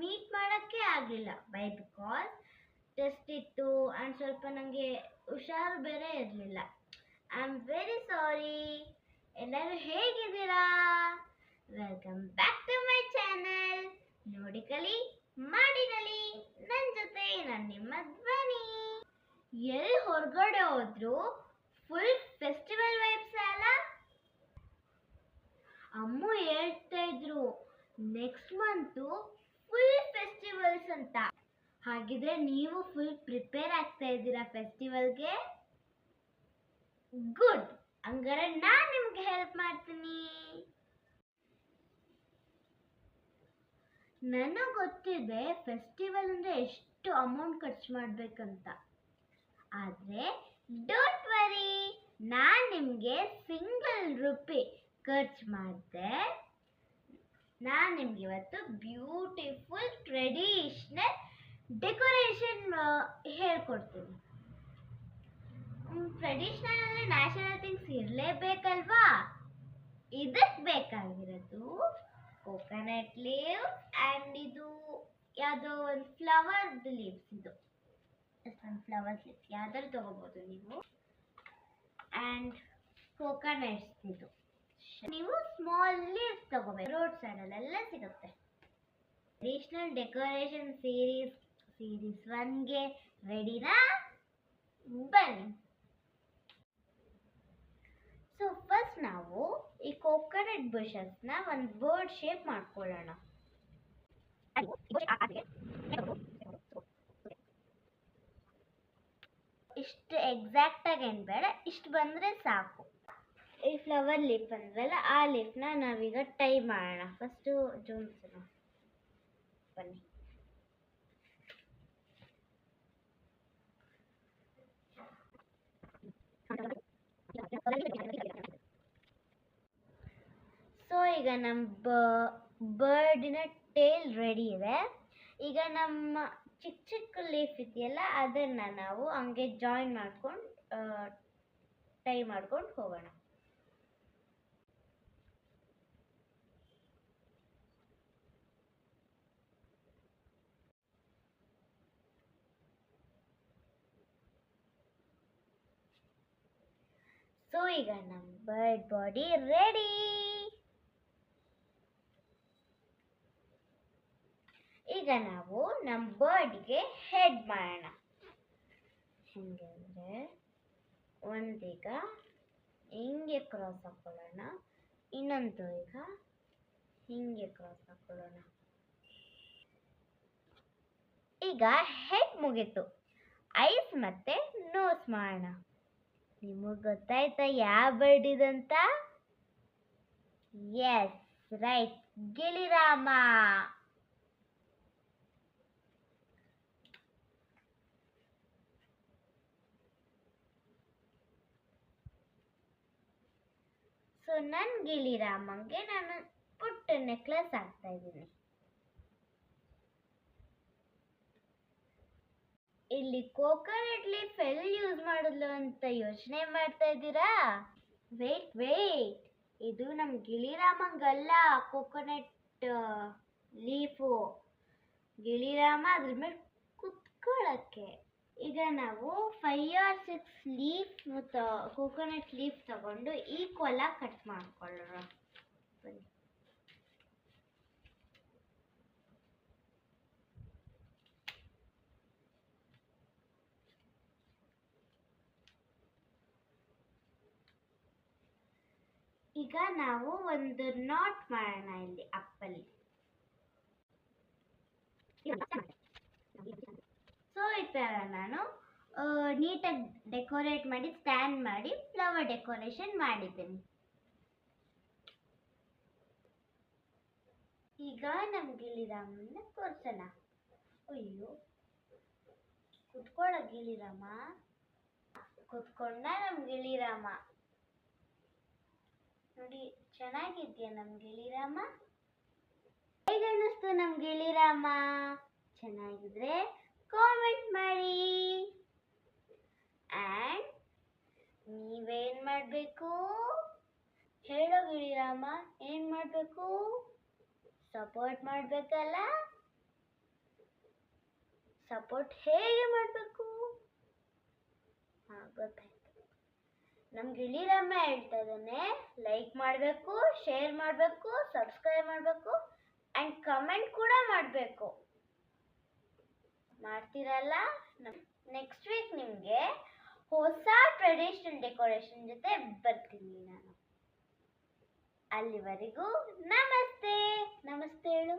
Meet ಮಾಡೋಕ್ಕೆ ಆಗಲಿಲ್ಲ bye because test ಇತ್ತು. ಆ್ಯಂಡ್ ಸ್ವಲ್ಪ ನನಗೆ ಹುಷಾರು ಬೇರೆ ಇರಲಿಲ್ಲ. ಐ ಆಮ್ ವೆರಿ ಸಾರಿ ಎಲ್ಲರೂ ಹೇಗಿದ್ದೀರಾ? Welcome back to my channel ನೋಡಿ ಕಲಿ, ಮಾಡಿ ನಲಿ ನನ್ನ ಜೊತೆ ನಾನು ನಿಮ್ಮ ಧ್ವನಿ. ಎಲ್ಲಿ ಹೊರಗಡೆ ಹೋದ್ರು ಫುಲ್ ಫೆಸ್ಟಿವಲ್ ವೈಬ್ಸ್ ಅಲ್ಲ? ಅಮ್ಮು ಹೇಳ್ತಾ ಇದ್ರು ನೆಕ್ಸ್ಟ್ ಮಂತು ಫುಲ್ ಫೆಸ್ಟಿವಲ್ಸ್ ಅಂತ. ಹಾಗಿದ್ರೆ ನೀವು ಫುಲ್ ಪ್ರಿಪೇರ್ ಆಗ್ತಾ ಇದ್ದೀರಾ ಫೆಸ್ಟಿವಲ್ಗೆ ಗುಡ್ ಹಂಗಾರೆ ನಾನು ನಿಮ್ಗೆ ಹೆಲ್ಪ್ ಮಾಡ್ತೀನಿ. ನನಗೆ ಗೊತ್ತಿದೆ ಫೆಸ್ಟಿವಲ್ ಅಂದರೆ ಎಷ್ಟು ಅಮೌಂಟ್ ಖರ್ಚು ಮಾಡಬೇಕಂತ. ಆದರೆ ಡೋಂಟ್ ವರಿ ನಾನು ನಿಮಗೆ ಸಿಂಗಲ್ ರುಪಿ ಖರ್ಚು ಮಾಡಿದೆ. ನಾನು ನಿಮ್ಗೆ ಇವತ್ತು ಬ್ಯೂಟಿಫುಲ್ ಟ್ರೆಡಿಷ್ನಲ್ ಡೆಕೋರೇಷನ್ ಹೇಳ್ಕೊಡ್ತೀನಿ. ಟ್ರೆಡಿಷ್ನಲ್ ಅಂದರೆ ನ್ಯಾಷನಲ್ ಥಿಂಗ್ಸ್ ಇರಲೇಬೇಕಲ್ವಾ? ಇದಕ್ಕೆ ಬೇಕಾಗಿರೋದು ಕೋಕೋನಟ್ ಲೀವ್ ಆ್ಯಂಡ್ ಇದು ಯಾವುದೋ ಒಂದು ಫ್ಲವರ್ ಲೀವ್ಸ್ ಇದು. ಒಂದು ಫ್ಲವರ್ ಲೀವ್ಸ್ ಯಾವ್ದಾದ್ರು ತೊಗೋಬೋದು ನೀವು? ಆ್ಯಂಡ್ ಕೋಕೋನಟ್ಸ್ ಇದು. ನೀವು ಸ್ಮಾಲ್ ಲೀವ್ಸ್ ತಗೋಬೇಕು ರೋಡ್ ಸೈಡಲ್ಲೆಲ್ಲ ಸಿಗುತ್ತೆ. ಟ್ರೆಡಿಷ್ನಲ್ ಡೆಕೋರೇಷನ್ ಸೀರೀಸ್ ಸೀರೀಸ್ ಒನ್ಗೆ ರೆಡಿನಾ ಬನ್ನಿ ಸೊ ಫಸ್ಟ್ ನಾವು ಈ ಕೋಕೋನಟ್ ಬುಷಸ್ನ ಒಂದು ಬರ್ಡ್ ಶೇಪ್ ಮಾಡ್ಕೊಳ್ಳೋಣ. ಇಷ್ಟು ಎಕ್ಸಾಕ್ಟಾಗಿ ಏನು ಬೇಡ, ಇಷ್ಟು ಬಂದರೆ ಸಾಕು. ಈ ಫ್ಲವರ್ ಲೀಫ್ ಅಂದ್ರಲ್ಲ ಆ ಲೀಫ್ನ ನಾವೀಗ ಟೈ ಮಾಡೋಣ. ಫಸ್ಟು ಜೋಡಿಸೋಣ ಬನ್ನಿ. ಸೊ ಈಗ ನಮ್ಮ ಬರ್ಡಿನ ಟೇಲ್ ರೆಡಿ ಇದೆ. ಈಗ ನಮ್ಮ ಚಿಕ್ಕ ಚಿಕ್ಕ ಲೀಫ್ ಇದೆಯಲ್ಲ, ಅದನ್ನು ನಾವು ಹಂಗೆ ಜಾಯಿನ್ ಮಾಡ್ಕೊಂಡು ಟೈ ಮಾಡ್ಕೊಂಡು ಹೋಗೋಣ. ಸೊ ಈಗ ನಮ್ಮ ಬರ್ಡ್ ಬಾಡಿ ರೆಡಿ ಈಗ ನಾವು ನಮ್ಮ ಬರ್ಡ್ಗೆ ಹೆಡ್ ಮಾಡೋಣ. ಹೆಂಗೆ ಅಂದರೆ ಒಂದೀಗ ಹಿಂಗೆ ಕ್ರಾಸ್ ಹಾಕೊಳ್ಳೋಣ. ಇನ್ನೊಂದು ಈಗ ಹಿಂಗೆ ಕ್ರಾಸ್ ಹಾಕೊಳ್ಳೋಣ. ಈಗ ಹೆಡ್ ಮುಗೀತು. ಐಸ್ ಮತ್ತೆ ನೋಸ್ ಮಾಡೋಣ. ನಿಮಗೆ ಗೊತ್ತಾಯ್ತಾ? ಯಾವ ಬರ್ಡ್ ಇದಂತ? S right ಗಿಳಿರಾಮ. ಸೊ ನನ್ ಗಿಳಿರಾಮಂಗೆ ನಾನು ಪುಟ್ಟ ನೆಕ್ಲೆಸ್ ಹಾಕ್ತಾ ಇದ್ದೀನಿ. ಇಲ್ಲಿ ಕೋಕೋನಟ್ ಲೀಫ್ ಎಲ್ಲಿ ಯೂಸ್ ಮಾಡಿದ್ಲು ಅಂತ ಯೋಚನೆ ಮಾಡ್ತಾ ಇದ್ದೀರಾ? ವೇಟ್ ವೇಟ್ ಇದು ನಮ್ಮ ಗಿಳಿರಾಮಂಗಲ್ಲ ಕೋಕೋನಟ್ ಲೀಫು. ಗಿಳಿರಾಮ ಅದ್ರ ಮೇಲೆ ಕುತ್ಕೊಳ್ಳೋಕ್ಕೆ ಈಗ ನಾವು five or six leaf coconut leaf ತಗೊಂಡು ಈಕ್ವಲ್ ಆಗಿ ಕಟ್ ಮಾಡ್ಕೊಳ್ಳೋಣ. ಬನ್ನಿ. ಈಗ ನಾವು ಒಂದು ನಾಟ್ ಮಾಡೋಣ ಇಲ್ಲಿ ಅಪ್ಪಲ್ಲಿ. ಸೊ ಈ ಥರ ನಾನು. ನೀಟಾಗಿ ಡೆಕೋರೇಟ್ ಮಾಡಿ ಸ್ಟ್ಯಾಂಡ್ ಮಾಡಿ ಫ್ಲವರ್ ಡೆಕೋರೇಷನ್ ಮಾಡಿದ್ದೀನಿ. ಈಗ ನಮ್ಗೆ ಗಿಳಿರಾಮನ್ನ ತೋರ್ಸೋಣ. ಅಯ್ಯೋ ಕುತ್ಕೊಳ್ಳೋ ಗಿಳಿರಾಮ ಕುತ್ಕೊಂಡ ನಮ್ಗೆ ಗಿಳಿರಾಮ ನೋಡಿ, ಚೆನ್ನಾಗಿದ್ಯಾ ನಮ್ಮ ಗಿಳಿರಾಮ? ಹೇಗೆ ಅನ್ನಿಸ್ತು ನಮ್ಮ ಗಿಳಿರಾಮ. ಚೆನ್ನಾಗಿದ್ರೆ ಕಾಮೆಂಟ್ ಮಾಡಿ. ಆ್ಯಂಡ್ ನೀವೇನು ಮಾಡಬೇಕು? ಹೇಳೋ ಗಿಳಿರಾಮ, ಏನು ಮಾಡಬೇಕು? ಸಪೋರ್ಟ್ ಮಾಡಬೇಕಲ್ಲ? ಸಪೋರ್ಟ್ ಹೇಗೆ ಮಾಡಬೇಕು? ಹಾಂ, ಗೊತ್ತಾಯ್ತು. ನಮ್ಮ ಗಿಳಿರಮ್ಮ ಹೇಳ್ತಾ ಇದ್ದಾನೆ ಲೈಕ್ ಮಾಡಬೇಕು ಶೇರ್ ಮಾಡಬೇಕು ಸಬ್ಸ್ಕ್ರೈಬ್ ಮಾಡಬೇಕು ಆ್ಯಂಡ್ ಕಮೆಂಟ್ ಕೂಡ ಮಾಡಬೇಕು. ಮಾಡ್ತೀರಲ್ಲ? ನೆಕ್ಸ್ಟ್ ವೀಕ್ ನಿಮಗೆ ಹೊಸ ಟ್ರೆಡಿಷನಲ್ ಡೆಕೋರೇಷನ್ ಜೊತೆ ಬರ್ತೀನಿ ನಾನು. ಅಲ್ಲಿವರೆಗೂ ನಮಸ್ತೆ. ನಮಸ್ತೆ ಹೇಳು.